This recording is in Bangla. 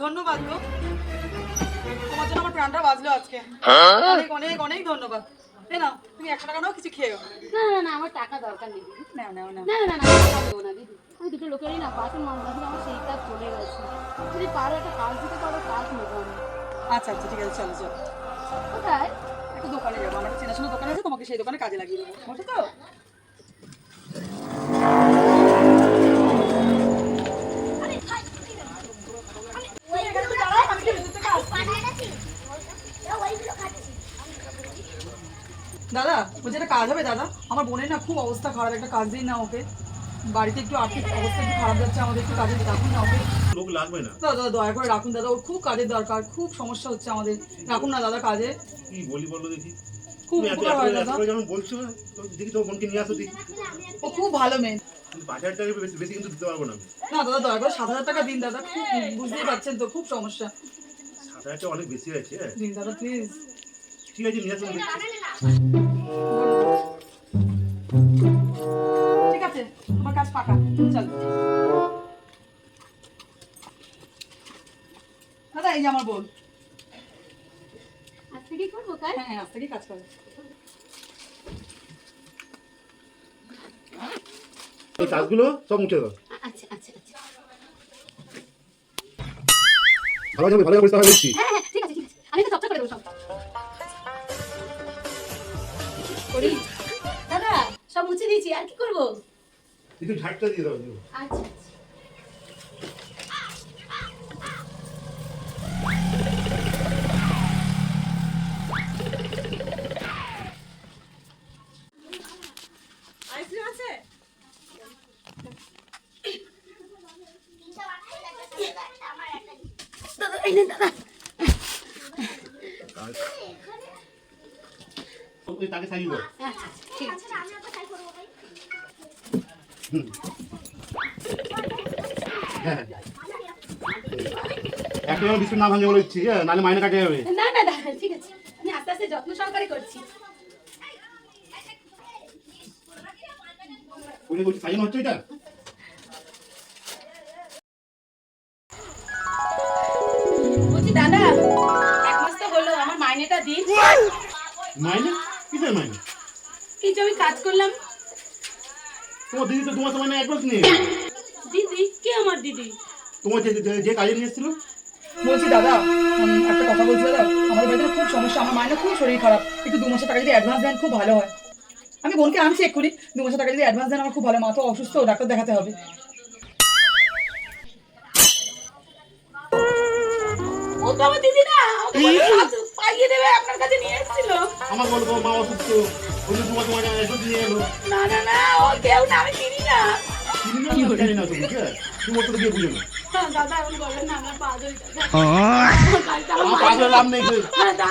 ধন্যবাদ গো। তোমার জন্য আমার প্রাণটা বাজলো আজকে। অনেক অনেক অনেক ধন্যবাদ। নাও তুমি একশো টাকা নাও কিছু খেয়েও না না না আমার টাকা দরকার নেই না না না না না দিদি। ওই দুটো লোকেরই না বাসন আমার সেই কাজ চলে গেছে। যদি পারো একটা কাজ দিতে পারো কাজ নেব আমি। আচ্ছা আচ্ছা ঠিক আছে চলো চলো। কোথায়? একটা দোকানে যাব আমার চেনাশোনা দোকান আছে তোমাকে সেই দোকানে কাজে লাগিয়ে দেবো। বসে তো? দাদা বলছি একটা কাজ হবে দাদা। আমার বোনের না খুব অবস্থা খারাপ একটা কাজ দিই না ওকে। বাড়িতে একটু আর্থিক অবস্থা একটু খারাপ যাচ্ছে আমাদের একটু কাজে রাখুন না ওকে। লোক লাগবে না। দাদা দাদা দয়া করে রাখুন দাদা ওর খুব কাজের দরকার খুব সমস্যা হচ্ছে আমাদের। রাখুন না দাদা কাজে। কি বলি বলো দেখি। খুব উপকার হয় দাদা। যখন বলছো তো দেখি তোমার বোনকে নিয়ে আসো দেখি। ও খুব ভালো মেয়ে। হাজার টাকা বেশি বেশি কিন্তু দিতে পারব না। না দাদা দয়া করে সাত হাজার টাকা দিন দাদা। খুব বুঝতেই পারছেন তো খুব সমস্যা। সাত হাজার টাকা অনেক বেশি আছে হ্যাঁ। দিন দাদা প্লিজ ঠিক আছে নিয়ে আসো। আমার পাকা চল। দাদা এই যে আমার বোন। আজকে কি করব কাজ হ্যাঁ হ্যাঁ আজ থেকেই কাজ করে? এই কাজগুলো সব মুছে দাও। আচ্ছা আচ্ছা আচ্ছা। ভালো যাবে ভালো পরিষ্কার হয়ে হ্যাঁ হ্যাঁ ঠিক আছে ঠিক আছে। আমি তো চপচপ করে দেবো সব। করি? দাদা সব মুছে দিয়েছি আর কি করব? একটু ঝাড়টা দিয়ে দাও আচ্ছা আছে দাদা দাদা ওই তাকে সাজিয়ে দাও। আচ্ছা আচ্ছা, ঠিক আছে। একটা যেন বিস্কুট না ভাঙে বলে দিচ্ছি হ্যাঁ নাহলে মাইনে কাটে যাবে। না না দাদা ঠিক আছে। আমি আস্তে আস্তে যত্ন সহকারে করছি। বলছি সাজানো হচ্ছে এটা? বলছি দাদা এক মাস তো হলো আমার মাইনেটা দিন। মাইনে? কিসের কাজ করলাম তোমার দিদি তো তোমার সময় অ্যাডভান্স নেই দিদি? কে আমার দিদি? তোমার যে যে- কাজে নিয়ে এসেছিল? বলছি দাদা একটা কথা বলছি দাদা। আমাদের বাড়িতে খুব সমস্যা আমার মায়ের খুব শরীর খারাপ। একটু দু মাসের টাকা যদি অ্যাডভান্স দেন খুব ভালো হয়। আমি বোনকে আনছি এক্ষুনি। দু মাসের টাকা যদি অ্যাডভান্স দেন আমার খুব ভালো মা তো অসুস্থ ডাক্তার দেখাতে হবে। ও তো আমার দিদি না। পাইয়ে দেবে আপনার কাছে নিয়ে এসেছিল। আমার বলো তোমার মা অসুস্থ। না না না ও কেউ না আমি চিনি না। কি জানি না তুমি হ্যাঁ তুমি ওর সাথে গিয়ে বুঝো না হ্যাঁ, দাদা এখন বলেন না আমার পা ধরে আমার পাশে লাভ নেই দাদা।